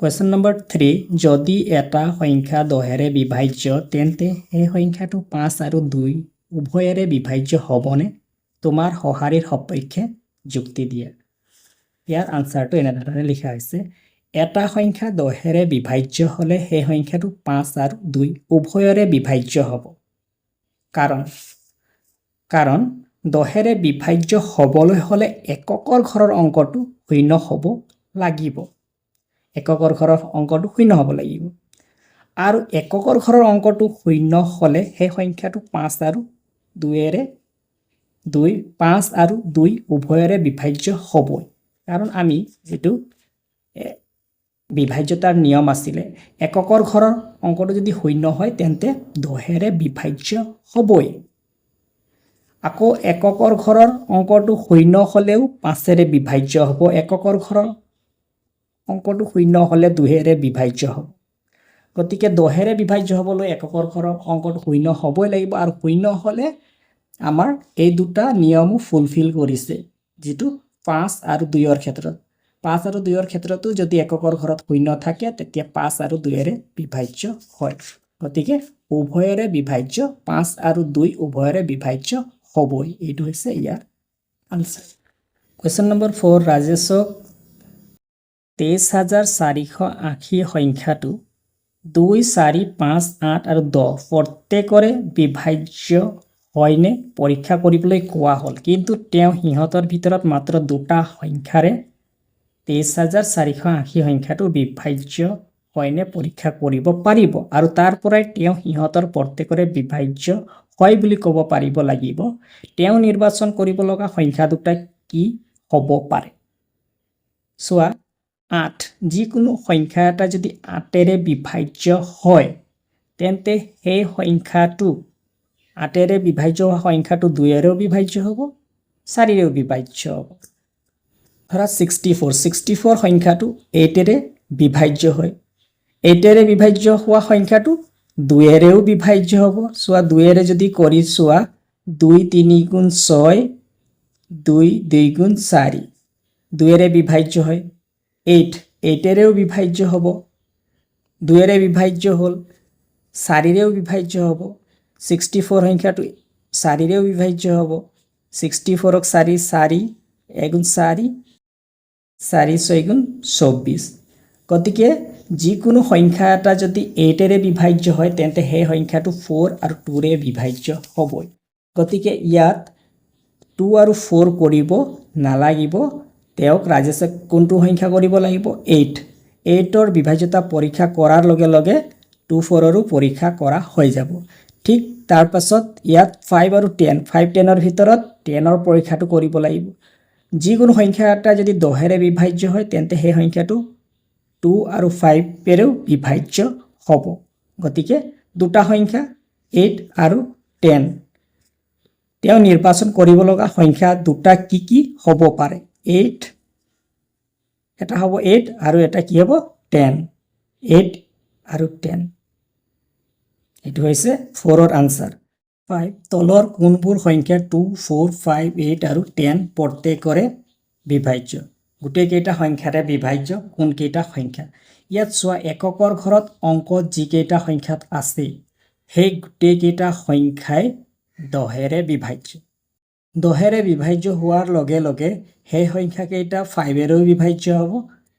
Question number three যদি এটা সংখ্যা দহেৰে বিভাজ্য, তেন্তে সেই সংখ্যাটো পাঁচ আৰু দুই উভয়েৰে বিভাজ্য হ'বনে? তোমাৰ সঁহাৰিৰ সপক্ষে যুক্তি দিয়া। ইয়াৰ আনচাৰটো এনেধৰণে লিখা হৈছে, এটা সংখ্যা দহেৰে বিভাজ্য হ'লে সেই সংখ্যাটো পাঁচ আৰু দুই উভয়ৰে বিভাজ্য হ'ব। কাৰণ কাৰণ দহেৰে বিভাজ্য হ'বলৈ হ'লে এককৰ ঘৰৰ অংকটো শূন্য হ'ব লাগিব। এককৰ ঘৰৰ অংকটো শূন্য হ'ব লাগিব। আৰু এককৰ ঘৰৰ অংকটো শূন্য হ'লে সেই সংখ্যাটো পাঁচ আৰু দুইৰে দুই, পাঁচ আৰু দুই উভয়ৰে বিভাজ্য হ'বই। কাৰণ আমি যিটো বিভাজ্যতাৰ নিয়ম আছিলে, এককৰ ঘৰৰ অংকটো যদি শূন্য হয়, তেন্তে দহেৰে বিভাজ্য হ'বই। আকৌ এককৰ ঘৰৰ অংকটো শূন্য হ'লেও পাঁচেৰে বিভাজ্য হ'ব। এককৰ ঘৰৰ অংকটো শূন্য হ'লে দুহেৰে বিভাজ্য হ'ব। গতিকে দহেৰে বিভাজ্য হ'বলৈ এককৰ ঘৰৰ অংকটো শূন্য হ'বই লাগিব আৰু শূন্য হ'লে আমাৰ এই দুটা নিয়মো ফুলফিল কৰিছে, যিটো পাঁচ আৰু দুইৰ ক্ষেত্ৰত। পাঁচ আৰু দুইৰ ক্ষেত্ৰতো যদি এককৰ ঘৰত শূন্য থাকে, তেতিয়া পাঁচ আৰু দুইৰে বিভাজ্য হয়। গতিকে উভয়ৰে বিভাজ্য, পাঁচ আৰু দুই উভয়ৰে বিভাজ্য হ'বই। এইটো হৈছে ইয়াৰ আনচাৰ কুৱেশ্যন নম্বৰ ফ'ৰ ৰাজেশক তেইছ হাজাৰ চাৰিশ আশী সংখ্যাটো দুই চাৰি পাঁচ আঠ আৰু দহ। প্ৰত্যেকৰে বিভাজ্য হয়নে? পৰীক্ষা কৰিবলৈ কোৱা হ'ল। কিন্তু তেওঁ সিহঁতৰ ভিতৰত মাত্ৰ দুটা সংখ্যাৰে তেইছ হাজাৰ চাৰিশ আশী সংখ্যাটো বিভাজ্য হয়নে? পৰীক্ষা কৰিব পাৰিব। আৰু তাৰ পৰাই তেওঁ সিহঁতৰ প্ৰত্যেকৰে বিভাজ্য হয় বুলি ক'ব পাৰিব লাগিব। তেওঁ নিৰ্বাচন কৰিব লগা সংখ্যা দুটা কি হ'ব পাৰে? চোৱা আঠ। যিকোনো সংখ্যা এটা যদি আঠেৰে বিভাজ্য হয়, তেন্তে সেই সংখ্যাটো আঠেৰে বিভাজ্য হোৱা সংখ্যাটো দুইয়েৰেও বিভাজ্য হ'ব, চাৰিৰেও বিভাজ্য হ'ব। ধৰা ছিক্সটি ফ'ৰ। ছিক্সটি ফ'ৰ সংখ্যাটো এইটেৰে বিভাজ্য হয়। এইটেৰে বিভাজ্য হোৱা সংখ্যাটো দুইয়েৰেও বিভাজ্য হ'ব। চোৱা দুইয়েৰে যদি কৰি চোৱা, দুই তিনি গুণ ছয়, দুই দুই গুণ চাৰি দুইয়েৰে বিভাজ্য হয়। এইট এইটেৰেও বিভাজ্য হ'ব। দুইয়েৰে বিভাজ্য হ'ল চাৰিৰেও বিভাজ্য হ'ব। ছিক্সটি ফ'ৰ সংখ্যাটো চাৰিৰেও বিভাজ্য হ'ব। ছিক্সটি ফ'ৰক চাৰি চাৰি এগুণ চাৰি চাৰি ছয় গুণ চৌব্বিছ গতিকে যিকোনো সংখ্যা এটা যদি এইটেৰে বিভাজ্য হয়, তেন্তে সেই সংখ্যাটো ফ'ৰ আৰু টুৰে বিভাজ্য হ'বই। গতিকে ইয়াত টু আৰু ফ'ৰ কৰিব নালাগিব। তেওঁক ৰাজেশে কোনটো সংখ্যা কৰিব লাগিব? এইট এইটৰ বিভাজ্যতা পৰীক্ষা কৰাৰ লগে লগে টু ফ'ৰৰো পৰীক্ষা কৰা হৈ যাব। ঠিক তাৰ পাছত ইয়াত ফাইভ আৰু টেন ফাইভ টেনৰ ভিতৰত টেনৰ পৰীক্ষাটো কৰিব লাগিব। যিকোনো সংখ্যা এটা যদি দহেৰে বিভাজ্য হয়, তেন্তে সেই সংখ্যাটো টু আৰু ফাইভেৰেও বিভাজ্য হ'ব। গতিকে দুটা সংখ্যা এইট আৰু টেন তেওঁ নিৰ্বাচন কৰিব লগা সংখ্যা দুটা কি কি হ'ব পাৰে? এইট, এটা হ'ব এইট আৰু এটা কি হ'ব? টেন। এইট আৰু টেন। এইটো হৈছে ফ'ৰৰ আনচাৰ। ফাইভ, তলৰ কোনবোৰ সংখ্যা টু, ফ'ৰ, ফাইভ, এইট আৰু টেন প্ৰত্যেকৰে বিভাজ্য? গোটেইকেইটা সংখ্যাৰে বিভাজ্য, কোনকেইটা সংখ্যা? ইয়াত চোৱা, এককৰ ঘৰত অঙ্ক যিকেইটা সংখ্যাত আছে সেই গোটেইকেইটা সংখ্যাই দহেৰে বিভাজ্য। দহেৰে বিভাজ্য হোৱাৰ লগে লগে সেই সংখ্যাকেইটা ফাইভেৰেও বিভাজ্য হ'ব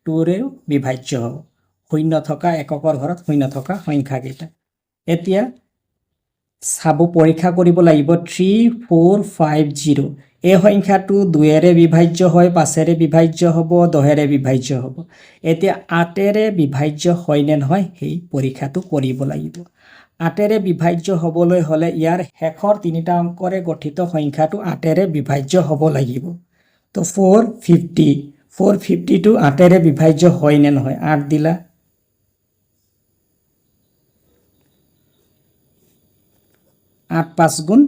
টুৰেও বিভাজ্য হ'ব। শূন্য থকা এককৰ ঘৰত শূন্য থকা সংখ্যাকেইটা। এতিয়া চাব পৰীক্ষা কৰিব লাগিব থ্ৰী ফ'ৰ ফাইভ জিৰ' এই সংখ্যাটো দুয়েৰে বিভাজ্য হয়, পাঁচেৰে বিভাজ্য হ'ব, দহেৰে বিভাজ্য হ'ব। এতিয়া আঠেৰে বিভাজ্য হয় নে নহয় সেই পৰীক্ষাটো কৰিব লাগিব। আঠেৰে বিভাজ্য হ'বলৈ হ'লে ইয়াৰ শেষৰ তিনিটা অংকৰে গঠিত সংখ্যাটো আঠেৰে বিভাজ্য হ'ব লাগিব। তো ফ'ৰ ফিফটি ফ'ৰ ফিফটিটো আঠেৰে বিভাজ্য হয় নে নহয়? আঠ দিলা। আঠ পাঁচ গুণ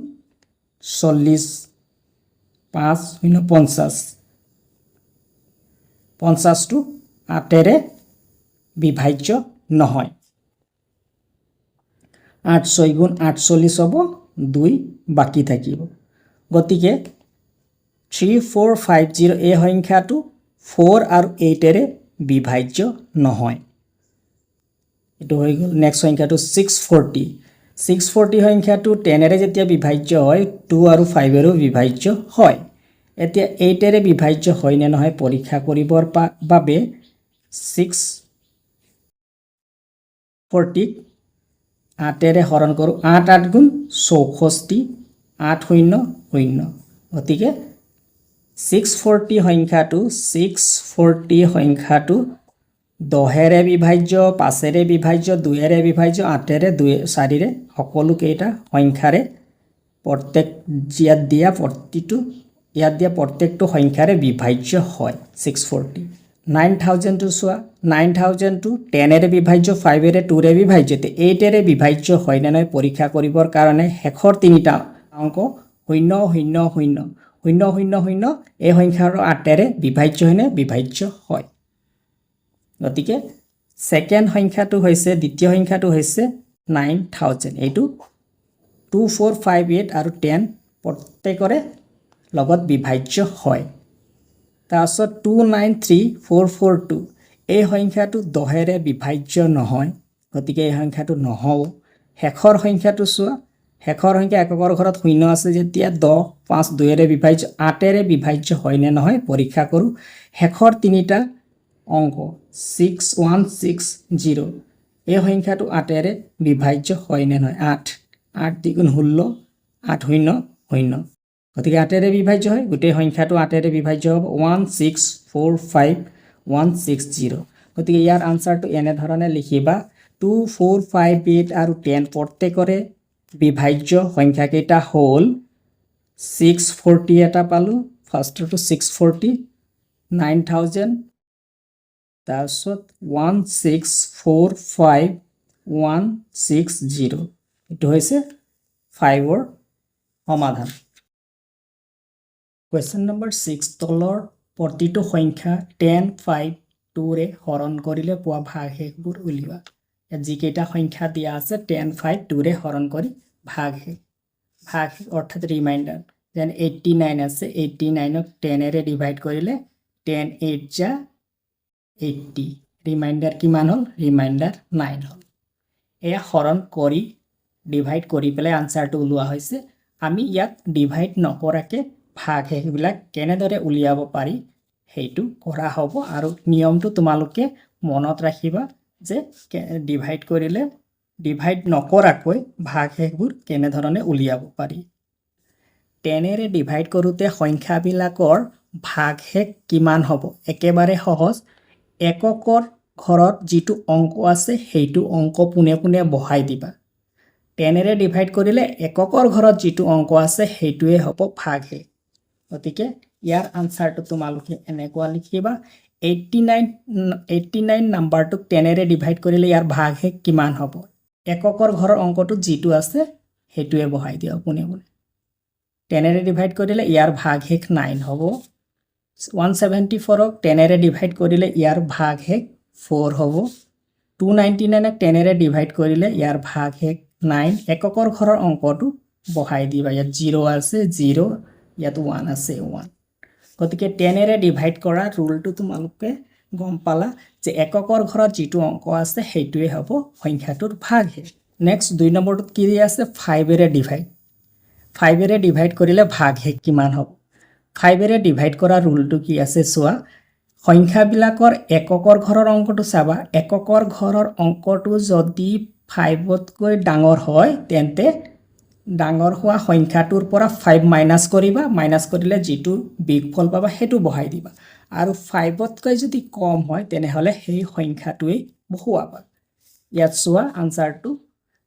চল্লিছ, পাঁচ শূন্য পঞ্চাছ। পঞ্চাছটো আঠেৰে বিভাজ্য নহয়। আঠ ছয় গুণ আঠচল্লিছ হ'ব, দুই বাকী থাকিব। গতিকে থ্ৰী ফ'ৰ ফাইভ জিৰ' এই সংখ্যাটো ফ'ৰ আৰু এইটেৰে বিভাজ্য নহয়। এইটো হৈ গ'ল নেক্সট সংখ্যাটো ছিক্স ফৰ্টি ছিক্স ফৰ্টি সংখ্যাটো টেনেৰে যেতিয়া বিভাজ্য হয় টু আৰু ফাইভেৰো বিভাজ্য হয়। এতিয়া এইটেৰে বিভাজ্য হয় নে নহয় পৰীক্ষা কৰিবৰ বাবে ছিক্স ফৰ্টিক আঠেৰে হৰণ কৰোঁ। আঠ আঠ গুণ চৌষষ্ঠি, আঠ শূন্য শূন্য। গতিকে ছিক্স ফৰ্টি সংখ্যাটো, ছিক্স ফৰ্টি সংখ্যাটো দহেৰে বিভাজ্য, পাঁচেৰে বিভাজ্য দুয়েৰে বিভাজ্য, আঠেৰে দুই, চাৰিৰে সকলোকেইটা সংখ্যাৰে প্ৰত্যেক, ইয়াত দিয়া প্ৰতিটো, ইয়াত দিয়া প্ৰত্যেকটো সংখ্যাৰে বিভাজ্য হয় ছিক্স ফৰ্টি। নাইন থাউজেণ্ডটো চোৱা, নাইন থাউজেণ্ডটো টেনেৰে বিভাজ্য, ফাইভেৰে টুৰে বিভাজ্য তে এইটেৰে বিভাজ্য হয় নে নহয় পৰীক্ষা কৰিবৰ কাৰণে শেষৰ তিনিটা অঙ্ক শূন্য শূন্য শূন্য শূন্য শূন্য শূন্য, এই সংখ্যাৰ আঠেৰে বিভাজ্য হয়নে বিভাজ্য হয়? গতিকে ছেকেণ্ড সংখ্যাটো হৈছে, দ্বিতীয় সংখ্যাটো হৈছে নাইন থাউজেণ্ড এইটো টু, ফ'ৰ, ফাইভ, এইট আৰু টেন প্ৰত্যেকৰে লগত বিভাজ্য হয়। তাৰপাছত two nine three four four two এই সংখ্যাটো দহেৰে বিভাজ্য নহয়, গতিকে এই সংখ্যাটো নহ'ব। শেষৰ সংখ্যাটো চোৱা। শেষৰ সংখ্যা এককৰ ঘৰত শূন্য আছে যেতিয়া দহ, পাঁচ দুয়েৰে বিভাজ্য আঠেৰে বিভাজ্য হয় নে নহয় পৰীক্ষা কৰোঁ। শেষৰ তিনিটা অঙ্ক ছিক্স ওৱান ছিক্স জিৰ' এই সংখ্যাটো আঠেৰে বিভাজ্য হয় নে নহয়? আঠ। আঠ দ্বিগুণ ষোল্ল, আঠ শূন্য শূন্য। গতিকে আঠেৰে বিভাজ্য হয়, গোটেই সংখ্যাটো আঠেৰে বিভাজ্য হ'ব, one six four five, one six zero' গতিকে ইয়াৰ আনচাৰটো এনেধৰণে লিখিবা, টু, ফ'ৰ, ফাইভ, এইট আৰু টেন প্ৰত্যেকৰে বিভাজ্য সংখ্যাকেইটা হ'ল ছিক্স ফৰ্টি এটা পালোঁ ফাৰ্ষ্টৰটো ছিক্স ফৰ্টি, নাইন থাউজেণ্ড, তাৰপিছত one six four five, one six zero' এইটো হৈছে ফাইভৰ সমাধান। কুৱেশ্যন নম্বৰ ছিক্স তলৰ প্ৰতিটো সংখ্যা টেন ফাইভ টুৰে হৰণ কৰিলে পোৱা ভাগশেষবোৰ উলিওৱা। ইয়াত যিকেইটা সংখ্যা দিয়া আছে টেন ফাইভ টুৰে হৰণ কৰি ভাগশেষ। ভাগশেষ অৰ্থাৎ ৰিমাইণ্ডাৰ যেন এইট্টি নাইন আছে এইট্টি নাইনক টেনেৰে ডিভাইড কৰিলে টেন এইট যা এইট্টি ৰিমাইণ্ডাৰ কিমান হ'ল? ৰিমাইণ্ডাৰ নাইন হ'ল। এয়া হৰণ কৰি ডিভাইড কৰি পেলাই আনচাৰটো ওলোৱা হৈছে। আমি ইয়াত ডিভাইড নকৰাকৈ ভাগশেষবিলাক কেনেদৰে উলিয়াব পাৰি সেইটো কৰা হ'ব আৰু নিয়মটো তোমালোকে মনত ৰাখিবা যে ডিভাইড কৰিলে ডিভাইড নকৰাকৈ ভাগশেষবোৰ কেনেধৰণে উলিয়াব পাৰি। টেনেৰে ডিভাইড কৰোঁতে সংখ্যাবিলাকৰ ভাগশেষ কিমান হ'ব? একেবাৰে সহজ। এককৰ ঘৰত যিটো অঙ্ক আছে, সেইটো অঙ্ক পোনে পোনে বহাই দিবা। টেনেৰে ডিভাইড কৰিলে এককৰ ঘৰত যিটো অঙ্ক আছে, সেইটোৱে হ'ব ভাগশেষ গতিকে ইয়াৰ আনচাৰটো তোমালোকে এনেকুৱা লিখিবা। এইট্টি নাইন এইট্টি নাইন নাম্বাৰটোক টেনেৰে ডিভাইড কৰিলে ইয়াৰ ভাগশেষ কিমান হ'ব? এককৰ ঘৰৰ অংকটো যিটো আছে, সেইটোৱে বহাই দিয়া পোনে পোনে। টেনেৰে ডিভাইড কৰিলে ইয়াৰ ভাগশেষ নাইন হ'ব। ওৱান ছেভেণ্টি ফ'ৰক টেনেৰে ডিভাইড কৰিলে ইয়াৰ ভাগশেষ ফ'ৰ হ'ব। টু নাইণ্টি নাইনক টেনেৰে ডিভাইড কৰিলে ইয়াৰ ভাগশেষ নাইন এককৰ ঘৰৰ অংকটো বহাই দিবা। ইয়াত জিৰ' আছে জিৰ' ইয়াত ওৱান আছে ওৱান গতিকে টেনেৰে ডিভাইড কৰা ৰুলটো তোমালোকে গম পালা যে এককৰ ঘৰত যিটো অঙ্ক আছে, সেইটোৱে হ'ব সংখ্যাটোৰ ভাগশেষ নেক্সট দুই নম্বৰটোত কি আছে? ফাইভেৰে ডিভাইড ফাইভেৰে ডিভাইড কৰিলে ভাগশেষ কিমান হ'ব? ফাইভেৰে ডিভাইড কৰা ৰুলটো কি আছে চোৱা? সংখ্যাবিলাকৰ এককৰ ঘৰৰ অংকটো চাবা। এককৰ ঘৰৰ অংকটো যদি ফাইভতকৈ ডাঙৰ হয়, তেন্তে ডাঙৰ হোৱা সংখ্যাটোৰ পৰা ফাইভ মাইনাছ কৰিবা মাইনাছ কৰিলে যিটো বিগফল পাবা, সেইটো বহাই দিবা। আৰু ফাইভতকৈ যদি কম হয়, তেনেহ'লে সেই সংখ্যাটোৱেই বহুৱাবা। ইয়াত চোৱা আনচাৰটো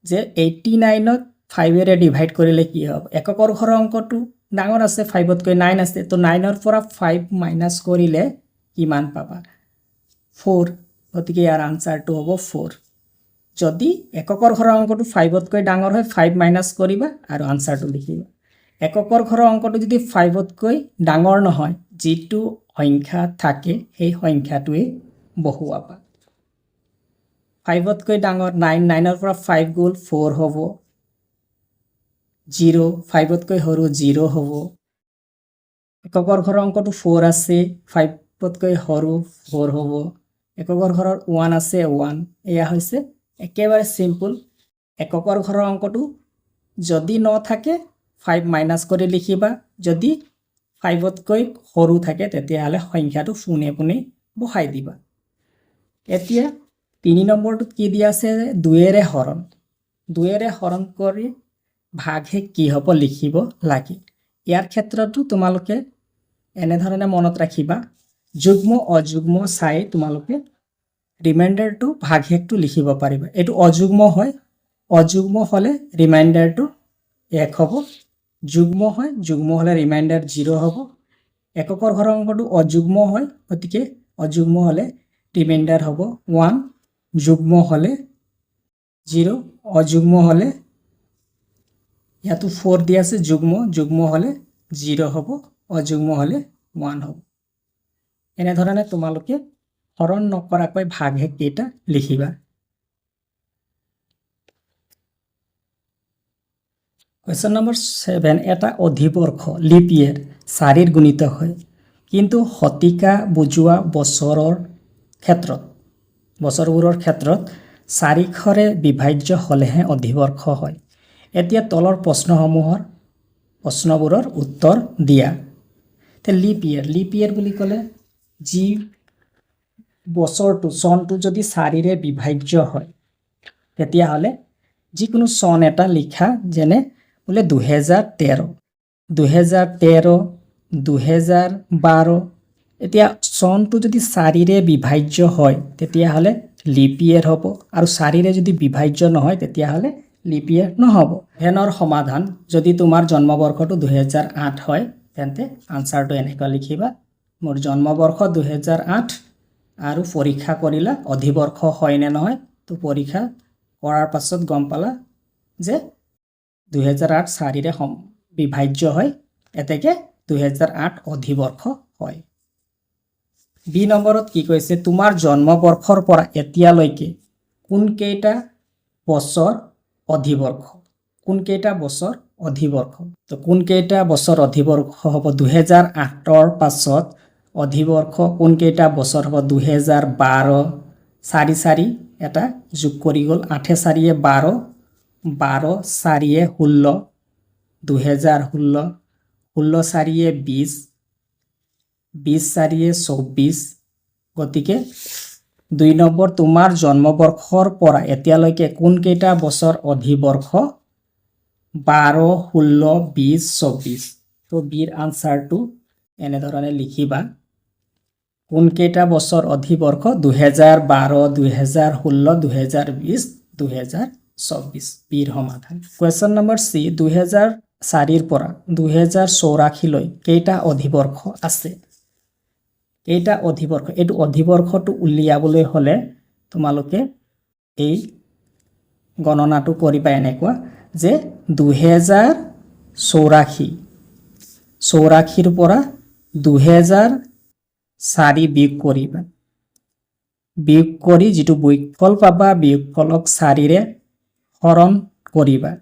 যে এইট্টি নাইনত ফাইভেৰে ডিভাইড কৰিলে কি হ'ব? এককৰ ঘৰৰ অংকটো ডাঙৰ আছে ফাইভতকৈ নাইন আছে, তো নাইনৰ পৰা ফাইভ মাইনাছ কৰিলে কিমান পাবা? ফ'ৰ গতিকে ইয়াৰ আনচাৰটো হ'ব ফ'ৰ যদি এককৰ ঘৰৰ অংকটো ফাইভতকৈ ডাঙৰ হয় ফাইভ মাইনাছ কৰিবা আৰু আনচাৰটো লিখিবা। এককৰ ঘৰৰ অংকটো যদি ফাইভতকৈ ডাঙৰ নহয়, যিটো সংখ্যা থাকে, সেই সংখ্যাটোৱে বহুৱাবা। ফাইভতকৈ ডাঙৰ নাইন নাইনৰ পৰা ফাইভ গ'ল ফ'ৰ হ'ব। জিৰ' ফাইভতকৈ সৰু জিৰ' হ'ব। এককৰ ঘৰৰ অংকটো ফ'ৰ আছে ফাইভতকৈ সৰু ফ'ৰ হ'ব। এককৰ ঘৰৰ ওৱান আছে ওৱান এয়া হৈছে একেবাৰে চিম্পুল এককৰ ঘৰৰ অংকটো যদি ন থাকে ফাইভ মাইনাছ কৰি লিখিবা। যদি ফাইভতকৈ সৰু থাকে, তেতিয়াহ'লে সংখ্যাটো পোনে পোনে বহাই দিবা। এতিয়া তিনি নম্বৰটোত কি দিয়া আছে? দুয়েৰে হৰণ। দুয়েৰে হৰণ কৰি ভাগহে কি হ'ব, লিখিব লাগে। ইয়াৰ ক্ষেত্ৰতো তোমালোকে এনেধৰণে মনত ৰাখিবা। যুগ্ম, অযুগ্ম চাই তোমালোকে ৰিমাইণ্ডাৰটো ভাগশেষটো লিখিব পাৰিবা এইটো অযুগ্ম হয় অযুগ্ম হ'লে ৰিমাইণ্ডাৰটো এক হ'ব যুগ্ম হয় যুগ্ম হ'লে ৰিমাইণ্ডাৰ জিৰ' হ'ব এককৰ ঘৰৰ অংকটো অযুগ্ম হয় গতিকে অযুগ্ম হ'লে ৰিমাইণ্ডাৰ হ'ব ওৱান যুগ্ম হ'লে জিৰ' অযুগ্ম হ'লে ইয়াতো ফ'ৰ দি আছে যুগ্ম যুগ্ম হ'লে জিৰ' হ'ব অযুগ্ম হ'লে ওৱান হ'ব এনেধৰণে তোমালোকে হৰণ নকৰাকৈ ভাগশেষ কেইটা লিখিবা? কুৱেশ্যন নম্বৰ ছেভেন এটা অধিবৰ্ষ লিপ ইয়েৰ চাৰিৰ গুণিত হয়। কিন্তু শতিকা বুজোৱা বছৰৰ ক্ষেত্ৰত, বছৰবোৰৰ ক্ষেত্ৰত চাৰিশৰে বিভাজ্য হ'লেহে অধিবৰ্ষ হয়। এতিয়া তলৰ প্ৰশ্নসমূহৰ প্ৰশ্নবোৰৰ উত্তৰ দিয়া। লিপ ইয়েৰ লিপ ইয়েৰ বুলি ক'লে, যি বছৰটো, চনটো যদি চাৰিৰে বিভাজ্য হয়, তেতিয়াহ'লে যিকোনো চন এটা লিখা, যেনে বোলে দুহেজাৰ তেৰ দুহেজাৰ তেৰ, দুহেজাৰ বাৰ, এতিয়া চনটো যদি চাৰিৰে বিভাজ্য হয়, তেতিয়াহ'লে লিপ ইয়েৰ হ'ব। আৰু চাৰিৰে যদি বিভাজ্য নহয়, তেতিয়াহ'লে লিপ ইয়েৰ নহ'ব। ভেনৰ সমাধান, যদি তোমাৰ জন্মবৰ্ষটো দুহেজাৰ আঠ হয়, তেন্তে আনচাৰটো এনেকৈ লিখিবা। মোৰ জন্মবৰ্ষ দুহেজাৰ আঠ আৰু পৰীক্ষা কৰিলা, অধিবৰ্ষ হয় নে নহয়, তো পৰীক্ষা কৰাৰ পাছত গম পালা যে দুহেজাৰ আঠ চাৰিৰে সম, বিভাজ্য হয়, এতেকে দুহেজাৰ আঠ অধিবৰ্ষ হয়। বি নম্বৰত কি কৈছে, তোমাৰ জন্মবৰ্ষৰ পৰা এতিয়ালৈকে কোনকেইটা বছৰ অধিবৰ্ষ? কোনকেইটা বছৰ অধিবৰ্ষ? তো কোনকেইটা বছৰ অধিবৰ্ষ হ'ব? দুহেজাৰ আঠৰ পাছত অধিবৰ্ষ কোনকেইটা বছৰ হ'ব? দুহেজাৰ বাৰ। চাৰি চাৰি, এটা যোগ কৰি গ'ল আঠে চাৰিয়ে বাৰ বাৰ চাৰিয়ে ষোল্ল, দুহেজাৰ ষোল্ল ষোল্ল চাৰিয়ে বিছ বিছ চাৰিয়ে চৌব্বিছ গতিকে দুই নম্বৰ তোমাৰ জন্মবৰ্ষৰ পৰা এতিয়ালৈকে কোনকেইটা বছৰ অধিবৰ্ষ? বাৰ, ষোল্ল, বিছ চৌব্বিছ তো বিৰ আনচাৰটো এনেধৰণে লিখিবা। কোনকেইটা বছৰ অধিবৰ্ষ দুহেজাৰ বাৰ, দুহেজাৰ ষোল্ল, দুহেজাৰ বিছ, দুহেজাৰ চৌব্বিছ বিৰ সমাধান। কুৱেশ্যন নম্বৰ চি দুহেজাৰ চাৰিৰ পৰা দুহেজাৰ চৌৰাশীলৈ কেইটা অধিবৰ্ষ আছে? কেইটা অধিবৰ্ষ এইটো অধিবৰ্ষটো উলিয়াবলৈ হ'লে তোমালোকে এই গণনাটো কৰিবা এনেকুৱা যে দুহেজাৰ চৌৰাশী, চৌৰাশীৰ পৰা দুহেজাৰ চাৰি বিয়োগ কৰিবা বিয়োগ কৰি যিটো বিয়োগফল পাবা, বিয়োগফলক চাৰিৰে হৰণ কৰিবা।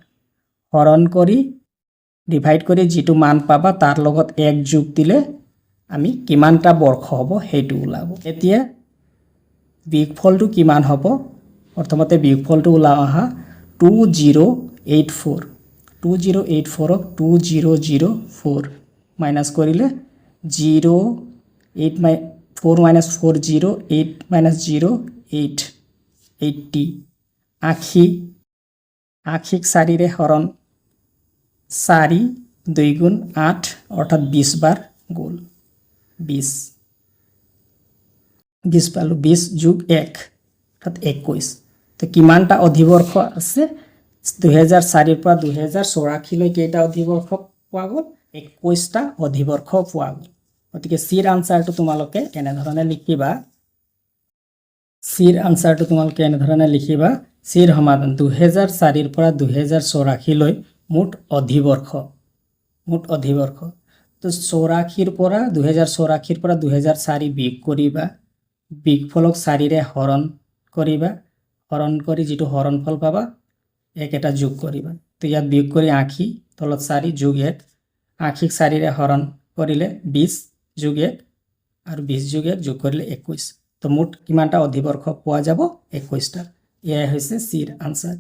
হৰণ কৰি ডিভাইড কৰি যিটো মান পাবা, তাৰ লগত এক যোগ দিলে আমি কিমানটা বৰ্ষ হ'ব, সেইটো ওলাব। এতিয়া বিয়োগফলটো কিমান হ'ব? প্ৰথমতে বিয়োগফলটো ওলাওঁ আহা two zero' eight four two zero' eight ফ'ৰক two zero' zero' four minus কৰিলে জিৰ' এইট মাই four minus four zero' eight minus zero' eight eighty আশী আশীক চাৰিৰে হৰণ চাৰি দুই গুণ আঠ অৰ্থাৎ বিছ বাৰ গ'ল বিছ বিছ পালোঁ বিছ যোগ এক অৰ্থাৎ একৈছ তো কিমানটা অধিবৰ্ষ আছে? দুহেজাৰ চাৰিৰ পৰা দুহেজাৰ চৌৰাশীলৈ কেইটা অধিবৰ্ষ পোৱা গ'ল একৈছটা অধিবৰ্ষ পোৱা গ'ল। গতিকে চিৰ আনচাৰটো তোমালোকে এনেধৰণে লিখিবা? চিৰ আনচাৰটো তোমালোকে এনেধৰণে লিখিবা, চিৰ সমাধান, দুহেজাৰ চাৰিৰ পৰা দুহেজাৰ চৌৰাশীলৈ মুঠ অধিবৰ্ষ মুঠ অধিবৰ্ষ। তো চৌৰাশীৰ পৰা, দুহেজাৰ চৌৰাশীৰ পৰা দুহেজাৰ চাৰি বিয়োগ কৰিবা। বিয়োগফলক চাৰিৰে হৰণ কৰিবা। হৰণ কৰি যিটো হৰণফল পাবা, এক এটা যোগ কৰিবা। তো ইয়াত বিয়োগ কৰি আশী, তলত চাৰি যোগ এক। আশীক চাৰিৰে হৰণ কৰিলে বিছ যোগ এক আৰু বিছ যোগ এক যোগ কৰিলে একৈছ তো মুঠ কিমানটা অধিবৰ্ষ পোৱা যাব? একৈছটা এয়াই হৈছে চিৰ আনচাৰ